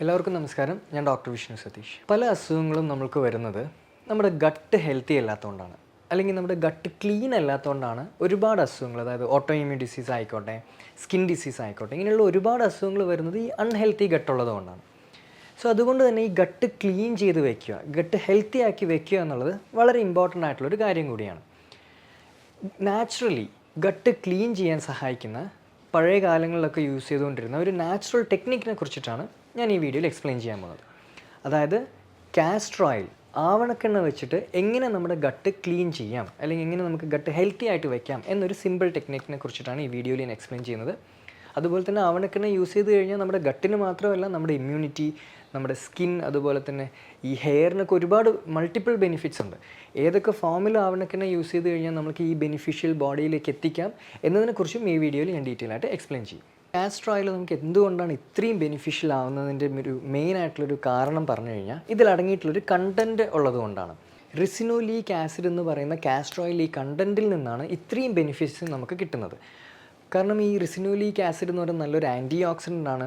എല്ലാവർക്കും നമസ്കാരം. ഞാൻ ഡോക്ടർ വിഷ്ണു സതീഷ്. പല അസുഖങ്ങളും നമ്മൾക്ക് വരുന്നത് നമ്മുടെ ഗട്ട് ഹെൽത്തി അല്ലാത്തതുകൊണ്ടാണ് അല്ലെങ്കിൽ നമ്മുടെ ഗട്ട് ക്ലീൻ അല്ലാത്തതുകൊണ്ടാണ് ഒരുപാട് അസുഖങ്ങൾ അതായത് ഓട്ടോ ഇമ്മ്യൂൺ ഡിസീസ് ആയിക്കോട്ടെ സ്കിൻ ഡിസീസ് ആയിക്കോട്ടെ ഇങ്ങനെയുള്ള ഒരുപാട് അസുഖങ്ങൾ വരുന്നത് ഈ അൺഹെൽത്തി ഗട്ട് ഉള്ളതുകൊണ്ടാണ്. സോ അതുകൊണ്ട് തന്നെ ഈ ഗട്ട് ക്ലീൻ ചെയ്ത് വെക്കുക ഗട്ട് ഹെൽത്തി ആക്കി വെക്കുക എന്നുള്ളത് വളരെ ഇമ്പോർട്ടന്റ് ആയിട്ടുള്ളൊരു കാര്യം കൂടിയാണ്. നാച്ചുറലി ഗട്ട് ക്ലീൻ ചെയ്യാൻ സഹായിക്കുന്ന പഴയ കാലങ്ങളിലൊക്കെ യൂസ് ചെയ്തുകൊണ്ടിരുന്ന ഒരു നാച്ചുറൽ ടെക്നിക്കിനെ കുറിച്ചിട്ടാണ് ഞാൻ ഈ വീഡിയോയിൽ എക്സ്പ്ലെയിൻ ചെയ്യാൻ പോകുന്നത്. അതായത് കാസ്റ്റർ ഓയിൽ ആവണക്കെണ്ണ വെച്ചിട്ട് എങ്ങനെ നമ്മുടെ ഗട്ട് ക്ലീൻ ചെയ്യാം അല്ലെങ്കിൽ എങ്ങനെ നമുക്ക് ഗട്ട് ഹെൽത്തി ആയിട്ട് വെക്കാം എന്നൊരു സിമ്പിൾ ടെക്നിക്കിനെ കുറിച്ചിട്ടാണ് ഈ വീഡിയോയിൽ ഞാൻ എക്സ്പ്ലെയിൻ ചെയ്യുന്നത്. അതുപോലെ തന്നെ ആവണക്കെണ്ണ യൂസ് ചെയ്ത് കഴിഞ്ഞാൽ നമ്മുടെ ഗട്ടിന് മാത്രമല്ല നമ്മുടെ ഇമ്മ്യൂണിറ്റി നമ്മുടെ സ്കിൻ അതുപോലെ തന്നെ ഈ ഹെയറിനൊക്കെ ഒരുപാട് മൾട്ടിപ്പിൾ ബെനിഫിറ്റ്സ് ഉണ്ട്. ഏതൊക്കെ ഫോമിൽ ആവണക്കെണ്ണ യൂസ് ചെയ്ത് കഴിഞ്ഞാൽ നമുക്ക് ഈ ബെനിഫിഷ്യൽ ബോഡിയിലേക്ക് എത്തിക്കാം എന്നതിനെക്കുറിച്ചും ഈ വീഡിയോയിൽ ഞാൻ ഡീറ്റെയിൽ ആയിട്ട് എക്സ്പ്ലെയിൻ ചെയ്യും. കാസ്റ്റർ ഓയിൽ നമുക്ക് എന്തുകൊണ്ടാണ് ഇത്രയും ബെനിഫിഷ്യൽ ആവുന്നതിന്റെ ഒരു മെയിൻ ആയിട്ടുള്ളൊരു കാരണം പറഞ്ഞു കഴിഞ്ഞാൽ ഇതിൽ അടങ്ങിയിട്ടുള്ളൊരു കണ്ടന്റ് ഉള്ളതുകൊണ്ടാണ് റിസിനോലീക്ക് ആസിഡ് എന്ന് പറയുന്ന കാസ്റ്റർ ഓയിൽ ഈ കണ്ടന്റിൽ നിന്നാണ് ഇത്രയും ബെനിഫിറ്റ്സ് നമുക്ക് കിട്ടുന്നത്. കാരണം ഈ റിസിനോലീക്ക് ആസിഡ് എന്ന് പറയുന്നത് നല്ലൊരു ആന്റി ഓക്സിഡന്റ് ആണ്.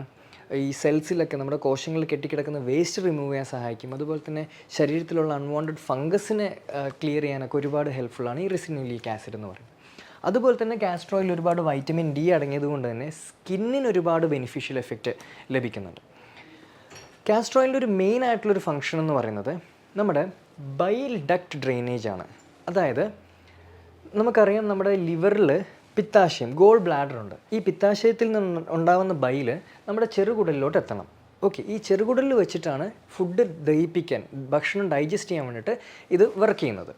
ഈ സെൽസിലൊക്കെ നമ്മുടെ കോശങ്ങളിൽ കെട്ടിക്കിടക്കുന്ന വേസ്റ്റ് റിമൂവ് ചെയ്യാൻ സഹായിക്കും. അതുപോലെ തന്നെ ശരീരത്തിലുള്ള അൺവാണ്ടഡ് ഫംഗസിനെ ക്ലിയർ ചെയ്യാനൊക്കെ ഒരുപാട് ഹെൽപ്ഫുള്ളാണ് ഈ റിസിനോലിക് ആസിഡ് എന്ന് പറയുന്നത്. അതുപോലെ തന്നെ കാസ്ട്രോയിൽ ഒരുപാട് വൈറ്റമിൻ ഡി അടങ്ങിയത് കൊണ്ട് തന്നെ സ്കിന്നിന് ഒരുപാട് ബെനിഫിഷ്യൽ എഫക്റ്റ് ലഭിക്കുന്നുണ്ട്. കാസ്ട്രോയിലിന്റെ ഓയിലിന്റെ ഒരു മെയിൻ ആയിട്ടുള്ളൊരു ഫങ്ഷൻ എന്ന് പറയുന്നത് നമ്മുടെ ബൈൽ ഡക്ട് ഡ്രെയിനേജ് ആണ്. അതായത് നമുക്കറിയാം നമ്മുടെ ലിവറിൽ പിത്താശയം ഗോൾ ബ്ലാഡർ ഉണ്ട്. ഈ പിത്താശയത്തിൽ നിന്ന് ഉണ്ടാകുന്ന ബൈൽ നമ്മുടെ ചെറുകുടലിലോട്ട് എത്തണം. ഓക്കെ ഈ ചെറുകുടലിൽ വെച്ചിട്ടാണ് ഫുഡ് ദഹിപ്പിക്കാൻ ഭക്ഷണം ഡൈജസ്റ്റ് ചെയ്യാൻ വേണ്ടിയിട്ട് ഇത് വർക്ക് ചെയ്യുന്നത്.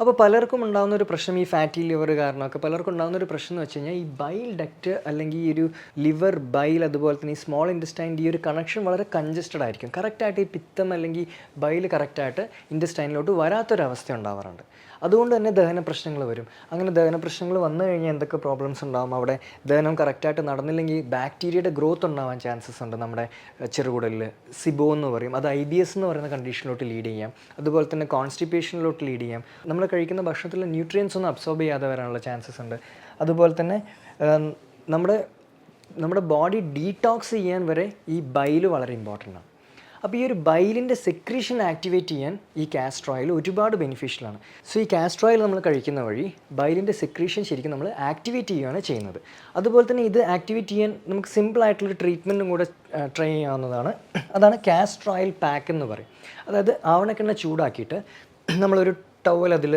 അപ്പോൾ പലർക്കും ഉണ്ടാകുന്ന ഒരു പ്രശ്നം ഈ ഫാറ്റി ലിവർ കാരണമൊക്കെ. പലർക്കും ഉണ്ടാകുന്ന ഒരു പ്രശ്നം എന്ന് വെച്ച് കഴിഞ്ഞാൽ ഈ ബൈൽ ഡക്റ്റ് അല്ലെങ്കിൽ ഈ ഒരു ലിവർ ബൈൽ അതുപോലെ തന്നെ ഈ സ്മോൾ ഇൻഡസ്റ്റൈന്റെ ഈ ഒരു കണക്ഷൻ വളരെ കൺജസ്റ്റഡ് ആയിരിക്കും. കറക്റ്റായിട്ട് ഈ പിത്തം അല്ലെങ്കിൽ ബൈൽ കറക്റ്റായിട്ട് ഇൻഡസ്റ്റൈനിലോട്ട് വരാത്തൊരവസ്ഥ ഉണ്ടാവാറുണ്ട്. അതുകൊണ്ട് തന്നെ ദഹന പ്രശ്നങ്ങൾ വരും. അങ്ങനെ ദഹന പ്രശ്നങ്ങൾ വന്നു കഴിഞ്ഞാൽ എന്തൊക്കെ പ്രോബ്ലംസ് ഉണ്ടാകും അവിടെ ദഹനം കറക്റ്റായിട്ട് നടന്നില്ലെങ്കിൽ ബാക്ടീരിയയുടെ ഗ്രോത്ത് ഉണ്ടാവാൻ ചാൻസസ് ഉണ്ട് നമ്മുടെ ചെറുകുടലിൽ. സിബോ എന്ന് പറയും. അത് ഐ ബി എസ് എന്ന് പറയുന്ന കണ്ടീഷനിലോട്ട് ലീഡ് ചെയ്യാം. അതുപോലെ തന്നെ കോൺസ്റ്റിപ്പേഷനിലോട്ട് ലീഡ് ചെയ്യാം. നമ്മൾ കഴിക്കുന്ന ഭക്ഷണത്തിലെ ന്യൂട്രിയൻസ് ഒന്നും അബ്സോർബ് ചെയ്യാതെ വരാനുള്ള ചാൻസസ് ഉണ്ട്. അതുപോലെ തന്നെ നമ്മുടെ നമ്മുടെ ബോഡി ഡീടോക്സ് ചെയ്യാൻ വരെ ഈ ബൈൽ വളരെ ഇമ്പോർട്ടന്റ് ആണ്. അപ്പോൾ ഈ ഒരു ബൈലിന്റെ സെക്രീഷൻ ആക്ടിവേറ്റ് ചെയ്യാൻ ഈ കാസ്ട്രോയിൽ ഓയിൽ ഒരുപാട് ബെനിഫിഷ്യലാണ് സോ ഈ കാസ്ട്രോയിൽ നമ്മൾ കഴിക്കുന്ന വഴി ബൈലിന്റെ സെക്രീഷൻ ശരിക്കും നമ്മൾ ആക്ടിവേറ്റ് ചെയ്യുകയാണ് ചെയ്യുന്നത്. അതുപോലെ തന്നെ ഇത് ആക്ടിവേറ്റ് ചെയ്യാൻ നമുക്ക് സിമ്പിൾ ആയിട്ടുള്ളൊരു ട്രീറ്റ്മെന്റും കൂടെ ട്രൈ ചെയ്യാവുന്നതാണ്. അതാണ് കാസ്ട്രോയിൽ പാക്ക് എന്ന് പറയും. അതായത് ആവണക്കെണ്ണ ചൂടാക്കിയിട്ട് നമ്മളൊരു ടവൽ അതിൽ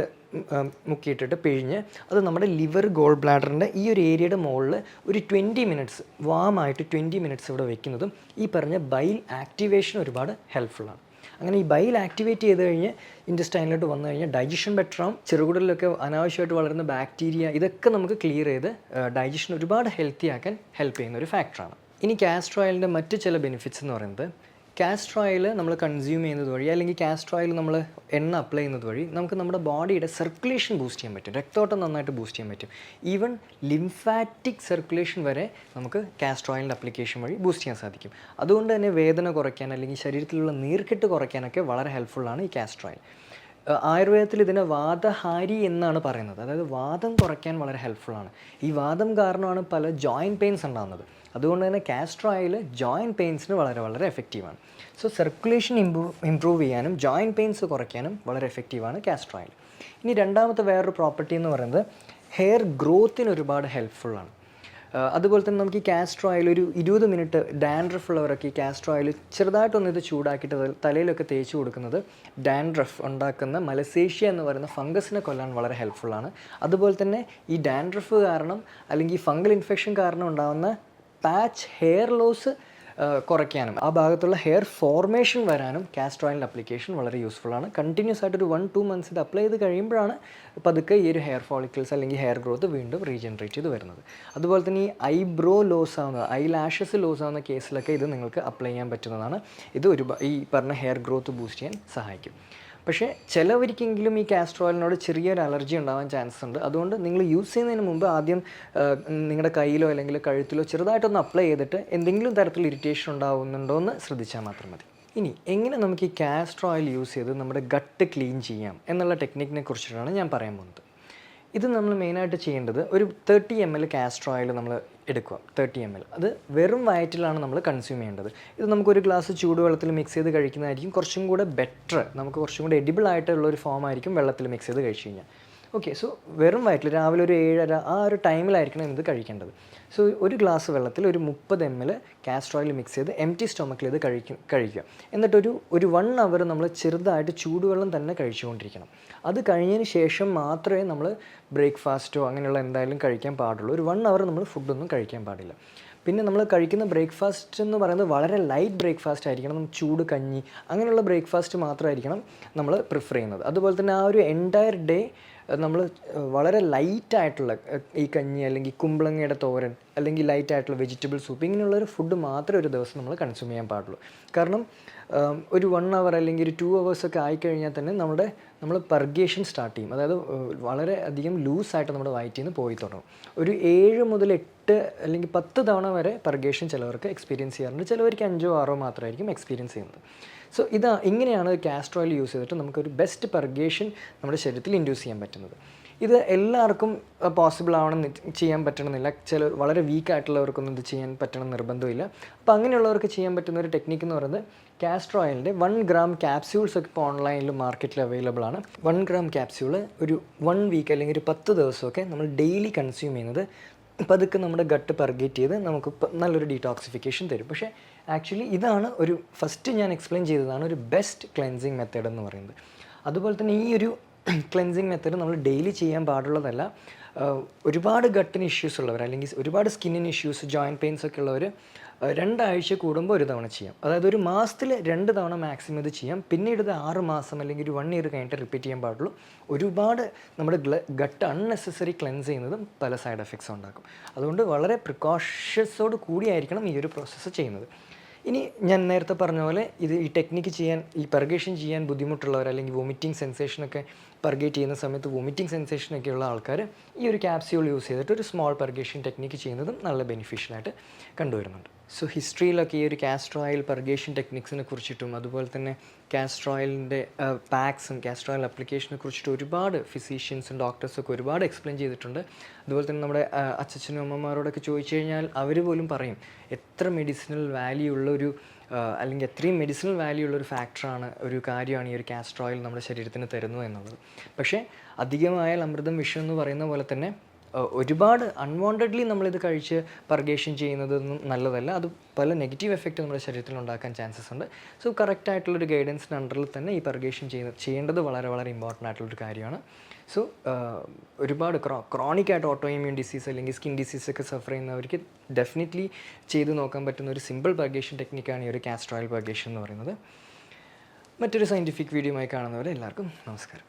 മുക്കിയിട്ടിട്ട് പിഴിഞ്ഞ് അത് നമ്മുടെ ലിവർ ഗോൾ ബ്ലാഡറിന്റെ ഈ ഒരു ഏരിയയുടെ മുകളിൽ ഒരു ട്വന്റി മിനിറ്റ്സ് വാമായിട്ട് ട്വന്റി മിനിറ്റ്സ് ഇവിടെ വെക്കുന്നതും ഈ പറഞ്ഞ ബൈൽ ആക്ടിവേഷൻ ഒരുപാട് ഹെൽപ്ഫുള്ളാണ് അങ്ങനെ ഈ ബൈൽ ആക്ടിവേറ്റ് ചെയ്ത് കഴിഞ്ഞ് ഇൻഡസ്റ്റൈനിലോട്ട് വന്നു കഴിഞ്ഞാൽ ഡൈജഷൻ ബെറ്റർ ആവും ചെറുകുടലിലൊക്കെ അനാവശ്യമായിട്ട് വളരുന്ന ബാക്ടീരിയ ഇതൊക്കെ നമുക്ക് ക്ലിയർ ചെയ്ത് ഡൈജഷൻ ഒരുപാട് ഹെൽത്തി ആക്കാൻ ഹെൽപ്പ് ചെയ്യുന്ന ഒരു ഫാക്ടറാണ്. ഇനി കാസ്ട്രോയിലിന്റെ മറ്റു ചില ബെനിഫിറ്റ്സ് എന്ന് പറയുന്നത് കാസ്റ്റർ ഓയിൽ നമ്മൾ കൺസ്യൂം ചെയ്യുന്നത് വഴി അല്ലെങ്കിൽ കാസ്റ്റർ ഓയിൽ നമ്മൾ എണ്ണ അപ്ലൈ ചെയ്യുന്നത് വഴി നമുക്ക് നമ്മുടെ ബോഡിയുടെ സർക്കുലേഷൻ ബൂസ്റ്റ് ചെയ്യാൻ പറ്റും. രക്തോട്ടം നന്നായിട്ട് ബൂസ്റ്റ് ചെയ്യാൻ പറ്റും. ഈവൻ ലിംഫാറ്റിക് സർക്കുലേഷൻ വരെ നമുക്ക് കാസ്റ്റർ ഓയിലിന്റെ അപ്ലിക്കേഷൻ വഴി ബൂസ്റ്റ് ചെയ്യാൻ സാധിക്കും. അതുകൊണ്ട് തന്നെ വേദന കുറയ്ക്കാൻ അല്ലെങ്കിൽ ശരീരത്തിലുള്ള നീർക്കെട്ട് കുറയ്ക്കാനൊക്കെ വളരെ ഹെൽപ്ഫുള്ളാണ് ഈ കാസ്റ്റർ ഓയിൽ ആയുർവേദത്തിൽ ഇതിനെ വാദഹാരി എന്നാണ് പറയുന്നത്. അതായത് വാദം കുറയ്ക്കാൻ വളരെ ഹെൽപ്ഫുള്ളാണ് ഈ വാദം കാരണമാണ് പല ജോയിന്റ് പെയിൻസ് ഉണ്ടാകുന്നത്. അതുകൊണ്ട് തന്നെ കാസ്ട്രോ ഓയിൽ ജോയിന്റ് പെയിൻസിന് വളരെ വളരെ എഫക്റ്റീവാണ് സോ സർക്കുലേഷൻ ഇംപ്രൂവ് ഇമ്പ്രൂവ് ചെയ്യാനും ജോയിന്റ് പെയിൻസ് കുറയ്ക്കാനും വളരെ എഫക്റ്റീവാണ് കാസ്ട്രോ ഓയിൽ ഇനി രണ്ടാമത്തെ വേറൊരു പ്രോപ്പർട്ടി എന്ന് പറയുന്നത് ഹെയർ ഗ്രോത്തിന് ഒരുപാട് ഹെൽപ്ഫുള്ളാണ് അതുപോലെ തന്നെ നമുക്ക് ഈ കാസ്ട്രോ ഓയിൽ ഒരു ഇരുപത് മിനിറ്റ് ഡാൻഡ്രഫ് ഉള്ളവരൊക്കെ ഈ കാസ്ട്രോ ഓയിൽ ചെറുതായിട്ടൊന്ന് ഇത് ചൂടാക്കിയിട്ട് തലയിലൊക്കെ തേച്ച് കൊടുക്കുന്നത് ഡാൻഡ്രഫ് ഉണ്ടാക്കുന്ന മലസേഷ്യ എന്ന് പറയുന്ന ഫംഗസിനെ കൊല്ലാൻ വളരെ ഹെൽപ്ഫുള്ളാണ് അതുപോലെ തന്നെ ഈ ഡാൻഡ്രഫ് കാരണം അല്ലെങ്കിൽ ഫംഗൽ ഇൻഫെക്ഷൻ കാരണം ഉണ്ടാകുന്ന പാച്ച് ഹെയർ ലോസ് കുറയ്ക്കാനും ആ ഭാഗത്തുള്ള ഹെയർ ഫോർമേഷൻ വരാനും കാസ്റ്റർ ഓയിലിന്റെ അപ്ലിക്കേഷൻ വളരെ യൂസ്ഫുൾ ആണ്. കണ്ടിന്യൂസ് ആയിട്ട് ഒരു വൺ ടു മന്ത്സ് ഇത് അപ്ലൈ ചെയ്ത് കഴിയുമ്പോഴാണ് പതുക്കെ ഈ ഒരു ഹെയർ ഫോളിക്കിൾസ് അല്ലെങ്കിൽ ഹെയർ ഗ്രോത്ത് വീണ്ടും റീജനറേറ്റ് ചെയ്ത് വരുന്നത്. അതുപോലെ തന്നെ ഈ ഐബ്രോ ലോസ് ആവുന്ന ഐ ലാഷസ് ലോസ് ആവുന്ന കേസിലൊക്കെ ഇത് നിങ്ങൾക്ക് അപ്ലൈ ചെയ്യാൻ പറ്റുന്നതാണ്. ഇത് ഒരു ഈ പറഞ്ഞ ഹെയർ ഗ്രോത്ത് ബൂസ്റ്റ് ചെയ്യാൻ സഹായിക്കും. പക്ഷേ ചിലവർക്കെങ്കിലും ഈ കാസ്റ്റർ ഓയിലിനോട് ചെറിയൊരു അലർജി ഉണ്ടാവാൻ ചാൻസ് ഉണ്ട്. അതുകൊണ്ട് നിങ്ങൾ യൂസ് ചെയ്യുന്നതിന് മുമ്പ് ആദ്യം നിങ്ങളുടെ കയ്യിലോ അല്ലെങ്കിൽ കഴുത്തിലോ ചെറുതായിട്ടൊന്ന് അപ്ലൈ ചെയ്തിട്ട് എന്തെങ്കിലും തരത്തിൽ ഇറിറ്റേഷൻ ഉണ്ടാവുന്നുണ്ടോ എന്ന് ശ്രദ്ധിച്ചാൽ മാത്രം മതി. ഇനി എങ്ങനെ നമുക്ക് ഈ കാസ്റ്റർ ഓയിൽ യൂസ് ചെയ്ത് നമ്മുടെ ഗട്ട് ക്ലീൻ ചെയ്യാം എന്നുള്ള ടെക്നിക്കിനെ കുറിച്ചിട്ടാണ് ഞാൻ പറയാൻ പോകുന്നത്. ഇത് നമ്മൾ മെയിനായിട്ട് ചെയ്യേണ്ടത് ഒരു thirty M L castor oil നമ്മൾ എടുക്കുക തേർട്ടി എം എൽ അത് വെറും വയറ്റിലാണ് നമ്മൾ കൺസ്യൂം ചെയ്യേണ്ടത്. ഇത് നമുക്കൊരു ഗ്ലാസ് ചൂടുവെള്ളത്തിൽ മിക്സ് ചെയ്ത് കഴിക്കുന്നതായിരിക്കും. കുറച്ചും കൂടെ ബെറ്റർ നമുക്ക് കുറച്ചും കൂടെ എഡിബിൾ ആയിട്ടുള്ള ഒരു ഫോം ആയിരിക്കും വെള്ളത്തിൽ മിക്സ് ചെയ്ത് കഴിച്ച് കഴിഞ്ഞാൽ. ഓക്കെ സോ വെറും വയറ്റിൽ രാവിലെ ഒരു ഏഴര ആ ഒരു ടൈമിലായിരിക്കണം ഇത് കഴിക്കേണ്ടത്. സോ ഒരു ഗ്ലാസ് വെള്ളത്തിൽ ഒരു മുപ്പത് M L castor oil mix ചെയ്ത് എം ടി സ്റ്റൊമക്കിൽ ഇത് കഴിക്കും കഴിക്കുക. എന്നിട്ടൊരു ഒരു വൺ അവർ നമ്മൾ ചെറുതായിട്ട് ചൂടുവെള്ളം തന്നെ കഴിച്ചുകൊണ്ടിരിക്കണം. അത് കഴിഞ്ഞതിന് ശേഷം മാത്രമേ നമ്മൾ ബ്രേക്ക്ഫാസ്റ്റോ അങ്ങനെയുള്ള എന്തായാലും കഴിക്കാൻ പാടുള്ളൂ. ഒരു വൺ അവർ നമ്മൾ ഫുഡൊന്നും കഴിക്കാൻ പാടില്ല. പിന്നെ നമ്മൾ കഴിക്കുന്ന ബ്രേക്ക്ഫാസ്റ്റ് എന്ന് പറയുന്നത് വളരെ ലൈറ്റ് ബ്രേക്ക്ഫാസ്റ്റ് ആയിരിക്കണം. ചൂട് കഞ്ഞി അങ്ങനെയുള്ള ബ്രേക്ക്ഫാസ്റ്റ് മാത്രമായിരിക്കണം നമ്മൾ പ്രിഫർ ചെയ്യുന്നത്. അതുപോലെ തന്നെ ആ ഒരു എന്റയർ ഡേ നമ്മൾ വളരെ ലൈറ്റായിട്ടുള്ള ഈ കഞ്ഞി അല്ലെങ്കിൽ കുമ്പളങ്ങയുടെ തോരൻ അല്ലെങ്കിൽ ലൈറ്റായിട്ടുള്ള വെജിറ്റബിൾ സൂപ്പ് ഇങ്ങനെയുള്ള ഒരു ഫുഡ് മാത്രമേ ഒരു ദിവസം നമ്മൾ കൺസ്യൂം ചെയ്യാൻ പാടുള്ളൂ. കാരണം ഒരു വൺ അവർ അല്ലെങ്കിൽ ഒരു ടു ഒക്കെ ആയിക്കഴിഞ്ഞാൽ തന്നെ നമ്മുടെ നമ്മൾ പെർഗേഷൻ സ്റ്റാർട്ട് ചെയ്യും. അതായത് വളരെ അധികം ലൂസായിട്ട് നമ്മുടെ വയറ്റിൽ നിന്ന് പോയി തുടങ്ങും. ഒരു ഏഴ് മുതൽ എട്ട് അല്ലെങ്കിൽ പത്ത് തവണ വരെ പെർഗേഷൻ ചിലവർക്ക് എക്സ്പീരിയൻസ് ചെയ്യാറുണ്ട്. ചിലവർക്ക് അഞ്ചോ ആറോ മാത്രമായിരിക്കും എക്സ്പീരിയൻസ് ചെയ്യുന്നത്. സോ ഇതാ ഇങ്ങനെയാണ് ഓയിൽ യൂസ് ചെയ്തിട്ട് നമുക്കൊരു ബെസ്റ്റ് പെർഗേഷൻ നമ്മുടെ ശരീരത്തിൽ ഇൻഡ്യൂസ് ചെയ്യാൻ പറ്റുന്നത്. ഇത് എല്ലാവർക്കും പോസിബിൾ ആവണം ചെയ്യാൻ പറ്റണമെന്നില്ല. ചില വളരെ വീക്ക് ആയിട്ടുള്ളവർക്കൊന്നും ഇത് ചെയ്യാൻ പറ്റണം നിർബന്ധമില്ല. അപ്പോൾ അങ്ങനെയുള്ളവർക്ക് ചെയ്യാൻ പറ്റുന്ന ഒരു ടെക്നിക്ക് എന്ന് പറയുന്നത് കാസ്റ്റർ ഓയിലിന്റെ വൺ ഗ്രാം ക്യാപ്സ്യൂൾസ് ഒക്കെ ഇപ്പോൾ ഓൺലൈനിൽ മാർക്കറ്റിൽ അവൈലബിൾ ആണ്. വൺ ഗ്രാം ക്യാപ്സ്യൂൾ ഒരു വൺ വീക്ക് അല്ലെങ്കിൽ ഒരു പത്ത് ദിവസമൊക്കെ നമ്മൾ ഡെയിലി കൺസ്യൂം ചെയ്യുന്നത്. പതുക്കെ നമ്മുടെ ഗട്ട് പെർഗേറ്റ് ചെയ്ത് നമുക്ക് നല്ലൊരു ഡീടോക്സിഫിക്കേഷൻ തരും. പക്ഷേ ആക്ച്വലി ഇതാണ് ഒരു ഫസ്റ്റ് ഞാൻ എക്സ്പ്ലെയിൻ ചെയ്തതാണ് ഒരു ബെസ്റ്റ് ക്ലെൻസിങ് മെത്തേഡ് എന്ന് പറയുന്നത്. അതുപോലെ തന്നെ ഈ ഒരു ക്ലെൻസിങ് മെത്തേഡ് നമ്മൾ ഡെയിലി ചെയ്യാൻ പാടുള്ളതല്ല. ഒരുപാട് ഗട്ടിന് ഇഷ്യൂസ് ഉള്ളവർ അല്ലെങ്കിൽ ഒരുപാട് സ്കിന്നിന് ഇഷ്യൂസ് ജോയിന്റ് പെയിൻസ് ഒക്കെ ഉള്ളവർ രണ്ടാഴ്ച കൂടുമ്പോൾ ഒരു തവണ ചെയ്യാം. അതായത് ഒരു മാസത്തിൽ രണ്ട് തവണ മാക്സിമം ഇത് ചെയ്യാം. പിന്നീട് ഇത് ആറ് മാസം അല്ലെങ്കിൽ ഒരു വൺ ഇയർ കഴിഞ്ഞിട്ട് റിപ്പീറ്റ് ചെയ്യാൻ പാടുള്ളൂ. ഒരുപാട് നമ്മുടെ ഗട്ട് അൺനെസസറി ക്ലെൻസ് ചെയ്യുന്നതും പല സൈഡ് എഫക്ട്സ് ഉണ്ടാക്കും. അതുകൊണ്ട് വളരെ പ്രിക്കോഷ്യസോട് കൂടിയായിരിക്കണം ഈ ഒരു പ്രോസസ്സ് ചെയ്യുന്നത്. ഇനി ഞാൻ നേരത്തെ പറഞ്ഞ പോലെ ഇത് ഈ ടെക്നിക്ക് ചെയ്യാൻ ഈ പെർഗേഷൻ ചെയ്യാൻ ബുദ്ധിമുട്ടുള്ളവർ അല്ലെങ്കിൽ വോമിറ്റിംഗ് സെൻസേഷനൊക്കെ പെർഗേറ്റ് ചെയ്യുന്ന സമയത്ത് വോമിറ്റിംഗ് സെൻസേഷനൊക്കെ ഉള്ള ആൾക്കാർ ഈ ഒരു ക്യാപ്സ്യൂൾ യൂസ് ചെയ്തിട്ട് ഒരു സ്മോൾ പെർഗേഷൻ ടെക്നിക്ക് ചെയ്യുന്നതും നല്ല ബെനിഫിഷ്യലായിട്ട് കണ്ടുവരുന്നുണ്ട്. സോ ഹിസ്റ്ററിയിലൊക്കെ ഈ ഒരു കാസ്റ്റർ ഓയിൽ പെർഗേഷൻ ടെക്നിക്സിനെ കുറിച്ചിട്ടും അതുപോലെ തന്നെ കാസ്റ്റർ ഓയിലിന്റെ പാക്സും കാസ്റ്റർ ഓയിൽ അപ്ലിക്കേഷനെ കുറിച്ചിട്ട് ഒരുപാട് ഫിസീഷ്യൻസും ഡോക്ടേഴ്സും ഒക്കെ ഒരുപാട് എക്സ്പ്ലെയിൻ ചെയ്തിട്ടുണ്ട്. അതുപോലെ തന്നെ നമ്മുടെ അച്ഛനും അമ്മമാരോടൊക്കെ ചോദിച്ചു കഴിഞ്ഞാൽ അവർ പോലും പറയും എത്ര മെഡിസിനൽ വാല്യൂ ഉള്ള ഒരു അല്ലെങ്കിൽ എത്രയും മെഡിസിനൽ വാല്യൂ ഉള്ള ഒരു ഫാക്ടറാണ് ഒരു കാര്യമാണ് ഈ ഒരു കാസ്റ്റർ ഓയിൽ നമ്മുടെ ശരീരത്തിന് തരുന്നു എന്നുള്ളത്. പക്ഷേ അധികമായാൽ അമൃതം വിഷം എന്ന് പറയുന്ന പോലെ തന്നെ ഒരുപാട് അൺവാണ്ടഡ്ലി നമ്മളിത് കഴിച്ച് പർഗേഷൻ ചെയ്യുന്നതൊന്നും നല്ലതല്ല. അത് പല നെഗറ്റീവ് എഫക്റ്റ് നമ്മുടെ ശരീരത്തിൽ ഉണ്ടാക്കാൻ ചാൻസസ് ഉണ്ട്. സോ കറക്റ്റ് ആയിട്ടുള്ളൊരു ഗൈഡൻസിന് അണ്ടറിൽ തന്നെ ഈ പർഗേഷൻ ചെയ്യുന്ന ചെയ്യേണ്ടത് വളരെ വളരെ ഇമ്പോർട്ടന്റ് ആയിട്ടുള്ളൊരു കാര്യമാണ്. സോ ഒരുപാട് ക്രോ ക്രോണിക് ആയിട്ട് ഓട്ടോ ഇമ്മ്യൂൺ ഡിസീസ് അല്ലെങ്കിൽ സ്കിൻ ഡിസീസ് ഒക്കെ സഫർ ചെയ്യുന്നവർക്ക് ഡെഫിനറ്റ്ലി ചെയ്ത് നോക്കാൻ പറ്റുന്ന ഒരു സിമ്പിൾ പർഗേഷൻ ടെക്നിക്കാണ് ഈ ഒരു കാസ്ട്രോയിൽ പർഗേഷൻ എന്ന് പറയുന്നത്. മറ്റൊരു സയന്റിഫിക് ആയി കാണുന്നവരെ എല്ലാവർക്കും നമസ്കാരം.